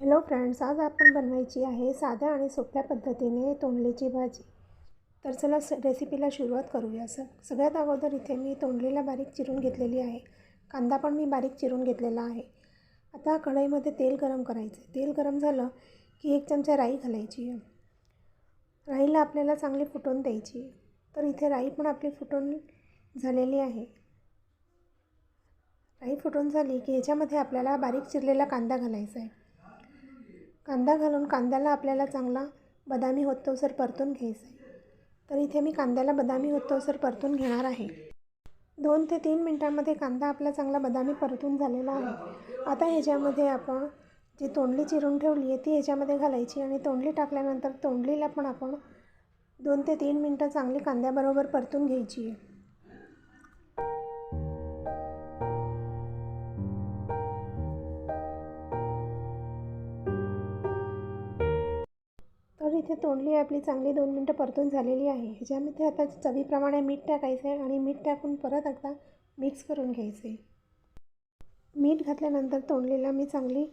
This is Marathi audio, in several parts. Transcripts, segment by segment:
हॅलो फ्रेंड्स आज आपण बनवायची आहे साध्या आणि सोप्या पद्धतीने तोंडलीची भाजी. तर चला स रेसिपीला सुरुवात करूया. सर सगळ्यात अगोदर इथे मी तोंडलीला बारीक चिरून घेतलेली आहे. कांदा पण मी बारीक चिरून घेतलेला आहे. आता कढईमध्ये तेल गरम करायचं तेल गरम झालं की एक चमचा राई घालायची राईला आपल्याला चांगली फुटून द्यायची तर इथे राई पण आपली फुटून झालेली आहे. राई फुटून झाली की ह्याच्यामध्ये आपल्याला बारीक चिरलेला कांदा घालायचा आहे. कांदा घालून कांद्याला आपल्याला चांगला बदामी होतोसर परतून घ्यायचा आहे तर इथे मी कांद्याला बदामी होतोसर परतून घेणार आहे. दोन ते तीन मिनटांमध्ये कांदा आपला चांगला बदामी परतून झालेला आहे. आता ह्याच्यामध्ये आपण जी तोंडली चिरून ठेवली आहे ती ह्याच्यामध्ये घालायची आणि तोंडली टाकल्यानंतर तोंडलीला पण आपण दोन ते तीन मिनटं चांगली कांद्याबरोबर परतून घ्यायची आहे. इथे तोंडली आपली चांगली दोन मिनटं परतून झालेली आहे. ह्याच्यामध्ये आता चवीप्रमाणे मीठ टाकायचं आहे आणि मीठ टाकून परत एकदा मिक्स करून घ्यायचं आहे मीठ घातल्यानंतर तोंडलीला मी चांगली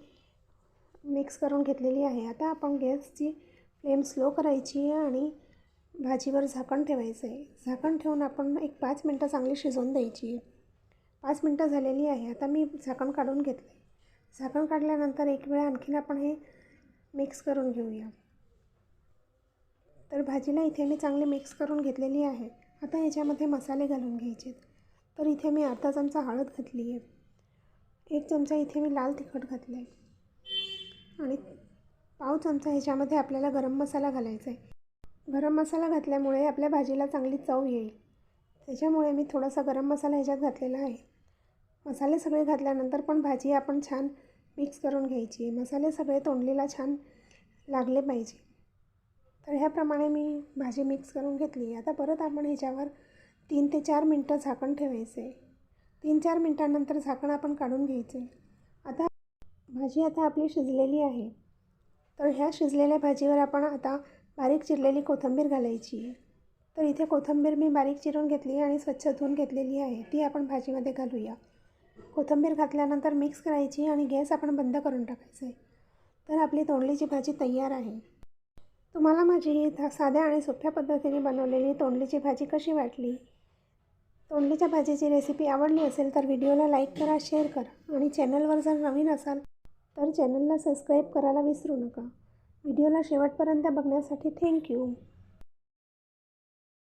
मिक्स करून घेतलेली आहे. आता आपण गॅसची फ्लेम स्लो करायची आहे आणि भाजीवर झाकण ठेवायचं आहे झाकण ठेवून आपण एक पाच मिनटं चांगली शिजवून द्यायची. आहे पाच मिनटं झालेली आहे. आता मी झाकण काढून घेतलं आहे झाकण काढल्यानंतर एक वेळा आणखीन आपण हे मिक्स करून घेऊया. तर भाजीला इथे मी चांगली मिक्स करून घेतलेली आहे. आता ह्याच्यामध्ये मसाले घालून घ्यायचे तर इथे मी अर्धा चमचा हळद घातली आहे. एक चमचा इथे मी लाल तिखट घातलं आहे आणि पाव चमचा ह्याच्यामध्ये आपल्याला गरम मसाला घालायचा आहे. गरम मसाला घातल्यामुळे आपल्या भाजीला चांगली चव येईल. त्याच्यामुळे मी थोडासा गरम मसाला ह्याच्यात घातलेला आहे. मसाले सगळे घातल्यानंतर पण भाजी आपण छान मिक्स करून घ्यायची मसाले सगळे तोंडलीला छान लागले पाहिजे. तर ह्याप्रमाणे मी भाजी मिक्स करून घेतली. आता परत आपण ह्याच्यावर तीन ते चार मिनटं झाकण ठेवायचे. तीन चार मिनटांनंतर झाकण आपण काढून घ्यायचे. आता भाजी आता आपली शिजलेली आहे. तर ह्या शिजलेल्या भाजीवर आपण आता बारीक चिरलेली कोथिंबीर घालायची. आहे तर इथे कोथिंबीर मी बारीक चिरून घेतली आणि स्वच्छ धुवून घेतलेली आहे. ती आपण भाजीमध्ये घालूया. कोथिंबीर घातल्यानंतर मिक्स करायची आणि गॅस आपण बंद करून टाकायचं. आहे तर आपली तोंडलीची भाजी तयार आहे. तुम्हाला माझी ही साध्या आणि सोप्या पद्धतीने बनवलेली तोंडलीची भाजी कशी वाटली? तोंडलीच्या भाजीची रेसिपी आवडली असेल तर व्हिडिओला लाईक करा शेअर करा आणि चॅनलवर जर नवीन असाल तर चॅनलला सबस्क्राईब करायला विसरू नका. व्हिडिओला शेवटपर्यंत बघण्यासाठी थँक्यू